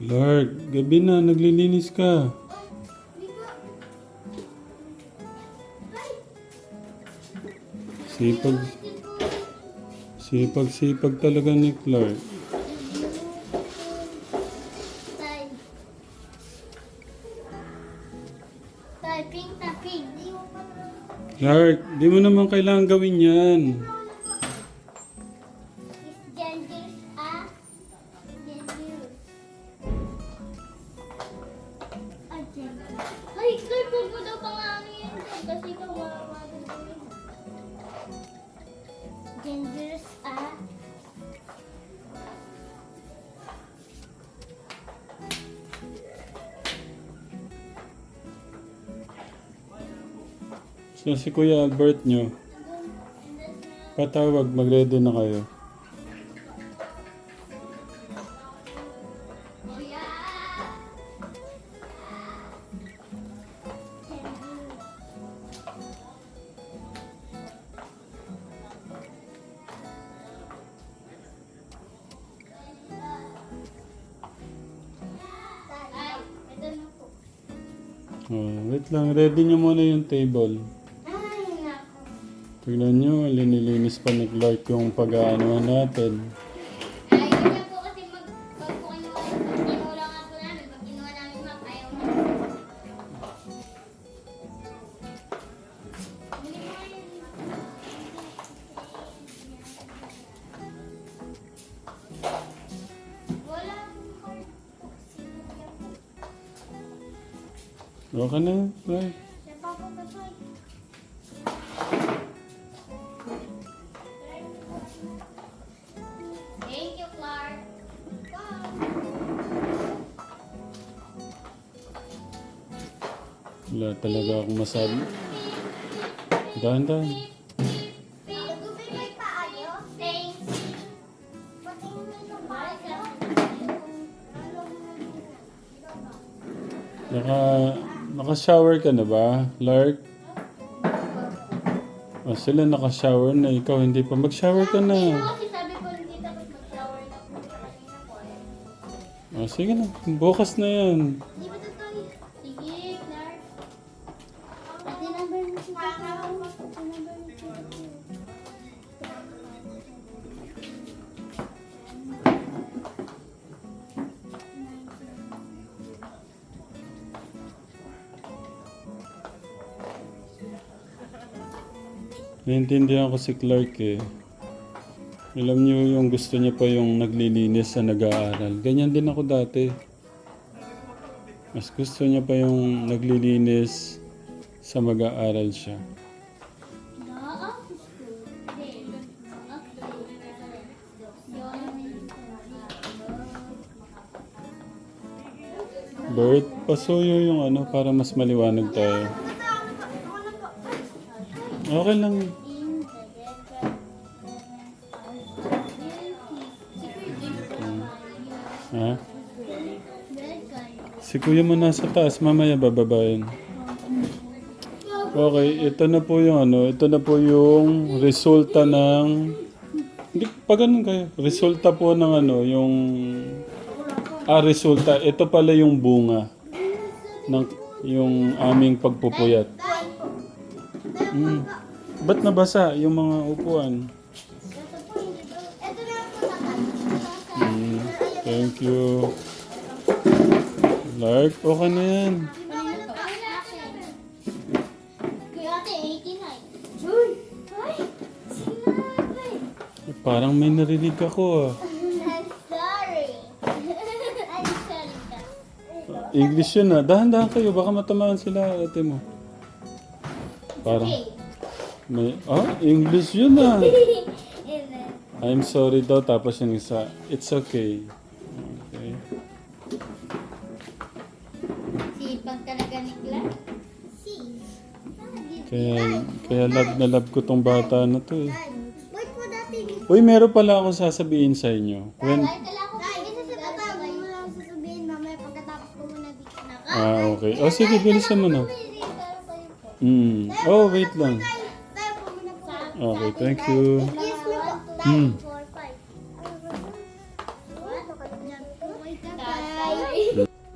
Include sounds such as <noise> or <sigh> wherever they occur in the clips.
Clark, gabi na, naglilinis ka. Sipag, sipag, sipag talaga ni pink. Clark, di mo naman kailangan gawin yan. So si Kuya Albert nyo, patawag, mag-ready na kayo. Oh, wait lang, ready nyo muna yung table. Tignan nyo, linilinis pa ni Clark yung pag-aanohan natin. Okay na, Clark. Thank you, Clark. Wala talaga akong masabi. Dahan-dahan. Naka, naka-shower ka na ba, Clark? Oh, sila naka-shower na, ikaw hindi pa. Mag-shower ka na. Kasi sabi ko hindi tapos mag-shower na po. Kanina po eh. Oh, sige na, bukas na yan. Di ba Naiintindihan ko si Clark eh. Alam niyo yung gusto niya pa yung naglilinis sa nag-aaral. Ganyan din ako dati. Mas gusto niya pa yung naglilinis sa mag-aaral siya. Bert, pasuyo yung ano para mas maliwanag tayo. Okay lang. Ha? Si kuya mo nasa taas, mamaya bababayin. Okay, ito na po yung ano, ito na po yung resulta ng... Hindi, pa ganun kayo. Resulta po ng ano, yung... Ah, resulta. Ito pala yung bunga ng yung aming pagpupuyat. Hmm. Ba't nabasa yung mga upuan? Hmm. Thank you. Lark, okay na yan. Kuya ate, 89. Uy! Ay! Sinabi! Parang may narinig ako ah. English yun ah. Dahan-dahan kayo, baka matamaan sila ate mo. Parang may... Ah, English yun ah. <laughs> I'm sorry daw, tapos yung isa, it's okay. Okay. Sipag talaga ni Clark. Si. Kaya, kaya love na love ko tong bata na to eh. Wait po dati. Uy, meron pala akong sasabihin sa inyo. When, kala ko Ay, isa sa baba. Mo lang sasabihin mamaya pagkatapos ko muna dito na. ah, okay. Oh, sige, bilisan mo na. Mm. Oh, wait lang. Okay, thank you. Mm.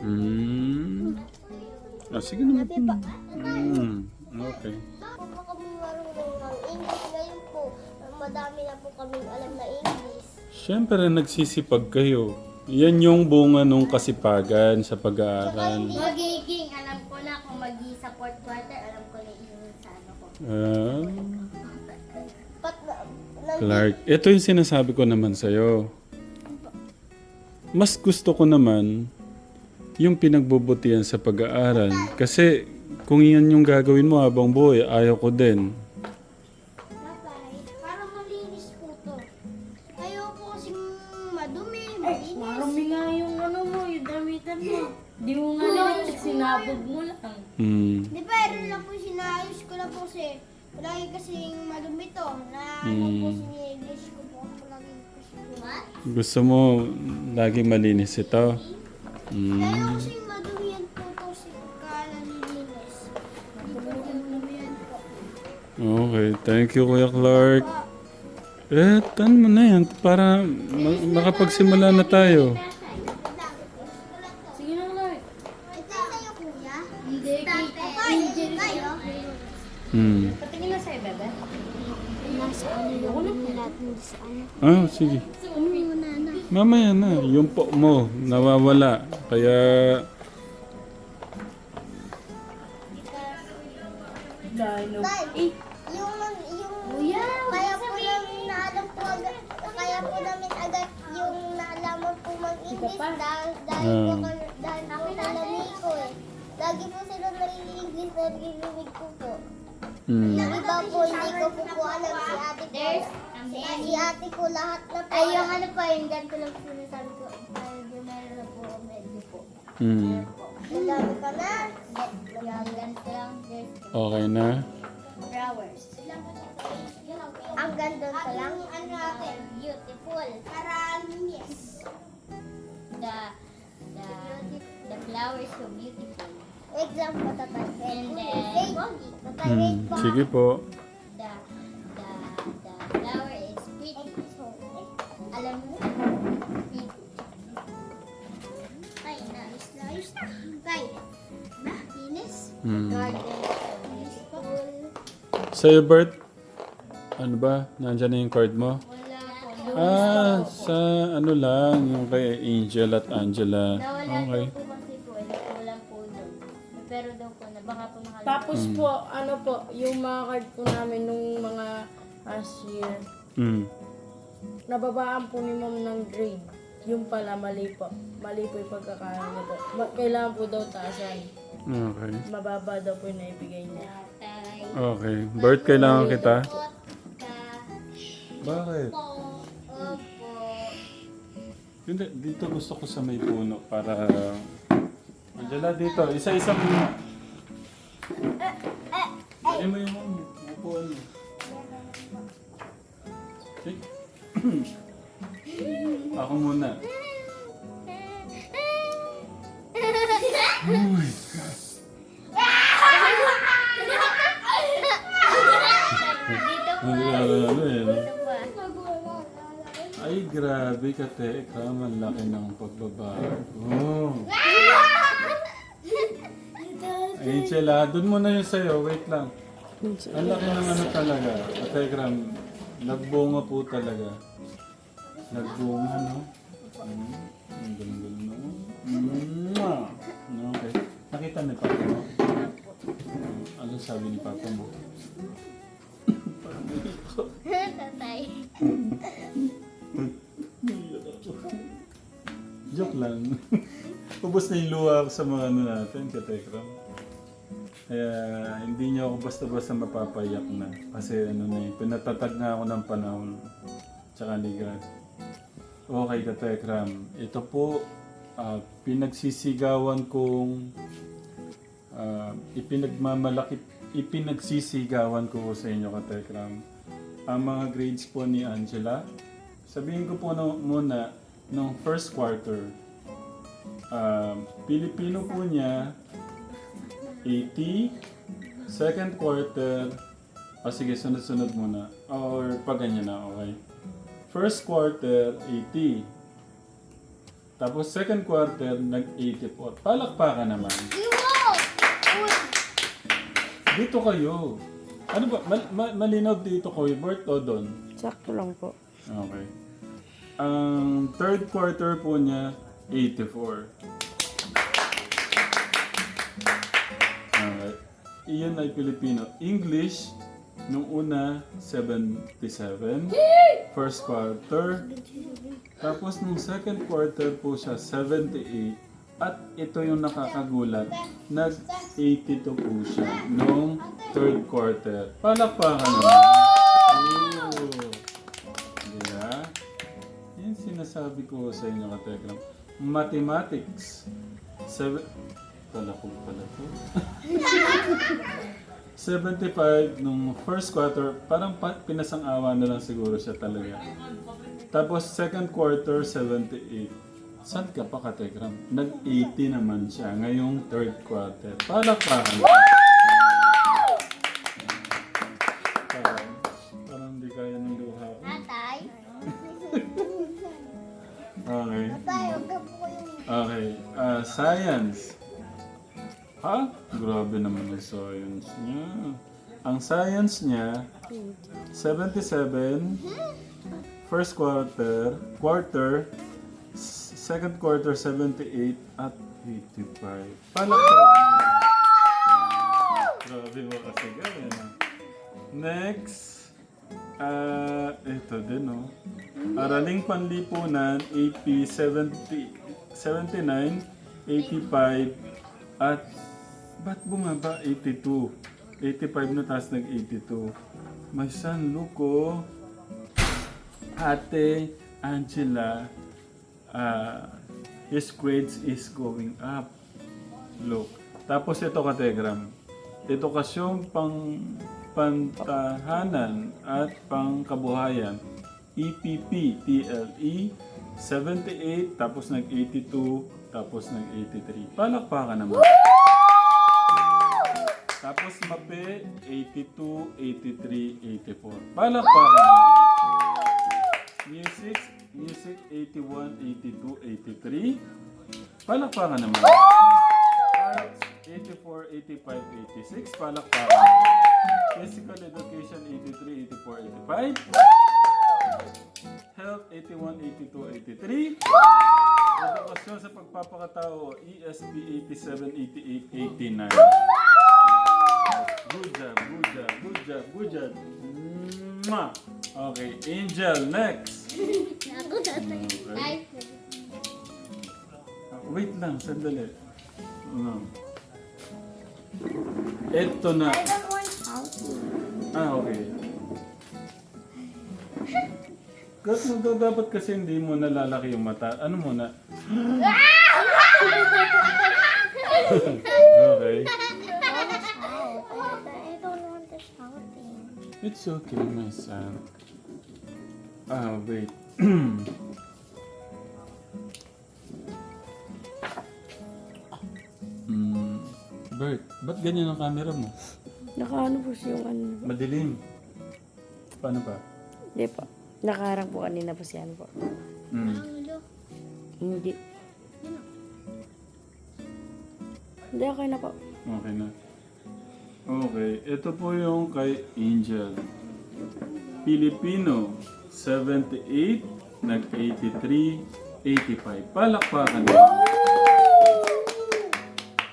Mm. Ah, sige naman. Mm. Okay. Madami na po kami alam na English. Siyempre, nagsisipag kayo. Yan yung bunga nung kasipagan sa pag-aaral. Maging Ah, Pat, Clark, ito yung sinasabi ko naman sa'yo. Mas gusto ko naman yung pinagbubutihan sa pag-aaral. Kasi kung yan yung gagawin mo habang buhay, ayaw ko din. To si kala nilinis. Madumi yan po. Okay, thank you Kuya Clark. Eh, tan mo na yan para ma- makapagsimula na tayo. Ah, sige. Mamaya na, yung po mo, nawawala. Kaya, Dino. Eh, yung, yung, kaya po namin naalam po agad, kaya po namin agad yung naalaman po mag-English dahil, dahil po, Ah. dahil po kala Nico eh. Lagi po sila nag-English na narinig ko po. Hmm. Yung iba po, hindi ko po po alam si ate po. Si, si ate ko lahat na po. Ay, yung ano po, yung ganito lang po sinasabi ko. Ay, yung meron na po, medyo po. Hmm. Nagano ka na? Lang, Okay na? flowers. Ang ganda pa lang. Ano natin? Beautiful. Yes. The, the, the flowers so beautiful. Exam pa tatay. And then, tatay, wait Hmm. pa. Sige po. The, the, the flower is pretty. Alam mo? Ay, nice, nice. Tay, ba, linis? Hmm. Garden. Sa'yo, Bert? Ano ba? Nandyan na yung card mo? Wala po. Ah, sa ano lang, yung kay Angel at Angela. Nawala Okay. po, Tapos po, ano po, yung mga card po namin nung mga last year, Hmm. nababaan po ni ma'am ng grade. Yung pala, mali po. Mali po yung pagkakaano niya po. Ma- kailangan po daw taasan. Okay. Mababa daw po yung naibigay niya. Okay. Bert, kailangan kita? Bakit? Hindi, dito gusto ko sa may puno para... Angela, dito. Isa-isa mo na. Ay mo yung upuan mo. Ako muna. Oh. Ano, ano, ano. Ay, grabe ka, Tekram. Ang laki ng pagbabago. Angel, ah, doon muna yung sa'yo. Wait lang. Ang laki ng ano talaga. Tekram, nagbunga po talaga. Nagbunga, no? Mm, Ang ganda no? Mwah! Okay. Nakita ni Papa mo? Ano sabi ni Papa mo? Tatay. Joke lang. <laughs> Ubus na yung luha ko sa mga ano natin, katekram. Kaya hindi niyo ako basta-basta mapapayak na. Kasi ano na eh, pinatatag na ako ng panahon. Tsaka ligat. Okay, katekram. Ito po, ah, pinagsisigawan kong ah, ipinagmamalaki, ipinagsisigawan ko sa inyo, katekram. Ang mga grades po ni Angela, sabihin ko po no, muna, nung first quarter, um, Pilipino po niya, 80, second quarter, ah sige, sunod-sunod muna, or pag ganyan na, okay. First quarter, 80. Tapos second quarter, nag-80 po. Palakpakan naman. Dito kayo. Ano ba? Mal- ma- malinaw dito ko, Bert o doon? Sakto lang po. Okay. Ang third quarter po niya, 84. iyan ay Filipino. English, nung una, 77. First quarter. Tapos nung second quarter po siya, 78. At ito yung nakakagulat, nag-82 po siya nung third quarter. Palakpakan naman. Yeah. Yan sinasabi ko sa inyo katekram. Mathematics. 7, Talakog pala to. <laughs> 75 nung first quarter, parang pa- pinasang-awa na lang siguro siya talaga. Tapos second quarter, 78. Saan ka pa kategram? Nag-80 naman siya ngayong third quarter. Palakpakan. Parang, parang di kaya ng luha <laughs> Okay. Okay. Uh, science. Ha? Grabe naman ang science niya. Ang science niya, 77, first quarter, quarter, second quarter, 78, at 85. Palakpakan. Grabe mo kasi gawin. Next, ah ito din, no? Araling Panlipunan, AP 70, 79, 85, at ba't bumaba 82? 85 na taas nag-82. My son, Luco, Ate Angela, ah his grades is going up. Look. Tapos ito kategram. Edukasyon pang pantahanan at pangkabuhayan. EPP, TLE, 78, tapos nag-82, tapos nag-83. Palakpakan naman. Tapos MAPE, 82, 83, 84. Palakpakan. Music, music 81, 82, 83. Palakpakan naman. Arts 84, 85, 86. Palakpakan. Physical education 83, 84, 85. Health 81, 82, 83. Edukasyon sa pagpapakatao ESP 87, 88, 89. Good job, good job, good job, good job. Mwah! Okay, Angel, next. Ako, tatay. Ay, Ah, Wait lang, sandali. Ano? Ito na. I don't want house. Ah, okay. Kat mo daw dapat kasi hindi mo nalalaki yung mata. Ano muna? <laughs> <laughs> okay. I don't want this shouting. It's okay, my son. Ah, wait. <clears throat> Hmm. Bert, ba't ganyan ang camera mo? Nakaano po siya yung ano. Madilim. Paano pa? Hindi po. Nakaharang po kanina po siya ano po. Hmm. Hindi. Hindi, okay na po. Okay na. Okay, ito po yung kay Angel. Filipino, 78, nag-83, 85. Palakpakan mo.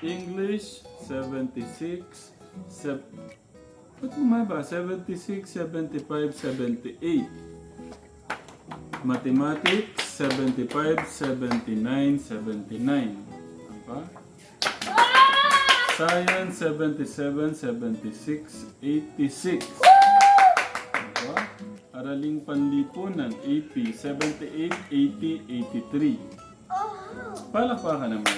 English, 76, sep Ba't bumaba? 76, 75, 78. Mathematics, 75, 79, 79. Ano pa? Science 77, 76, 86. Diba? Araling Panlipunan AP 78, 80, 83. Palakpakan naman.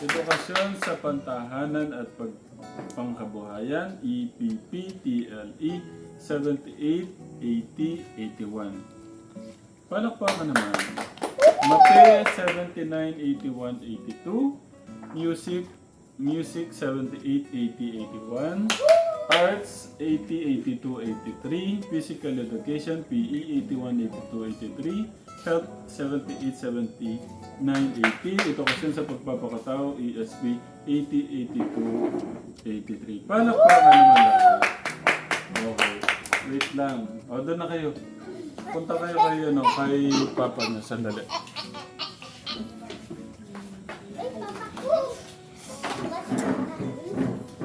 Edukasyon sa pantahanan at pag pangkabuhayan E EPP TLE 78, 80, 81. Palakpakan naman. Mape 79, 81, 82. Music Music 78, 80, 81. Arts 80, 82, 83. Physical Education PE 81, 82, 83. Health 78, 70, 980. Ito kasi sa pagpapakatao, ESB 80, 82, 83. Paano pa ka naman lahat? Okay. Wait lang. O, doon na kayo. Punta kayo kay, ano, kay Papa niya. Sandali.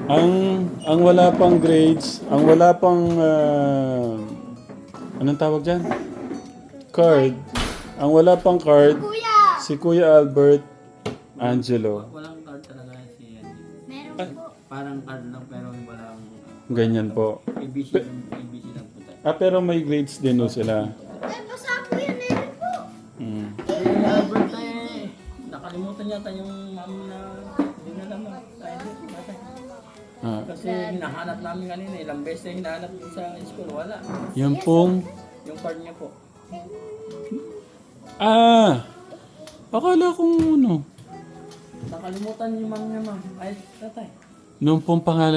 Ang ang wala pang grades, ang wala pang ah, anong tawag diyan? Card. Ang wala pang card Kuya! si Kuya Albert Angelo. Walang card talaga si Andy. Meron po. Parang card lang pero walang Ganyan po. ABC lang, ABC lang po tayo. Ah, pero may grades din no sila. Ay, basa po yan, meron po. Mm. Si Albert eh, nakalimutan yata yung mami na Kasi hinahanap namin kanina, ilang beses na hinahanap ko sa school, wala. yan pong Yung card niya po. Ah. Akala kong ano, Nakalimutan yung mami niya ma'am. Ay, tatay. nung pong pangalan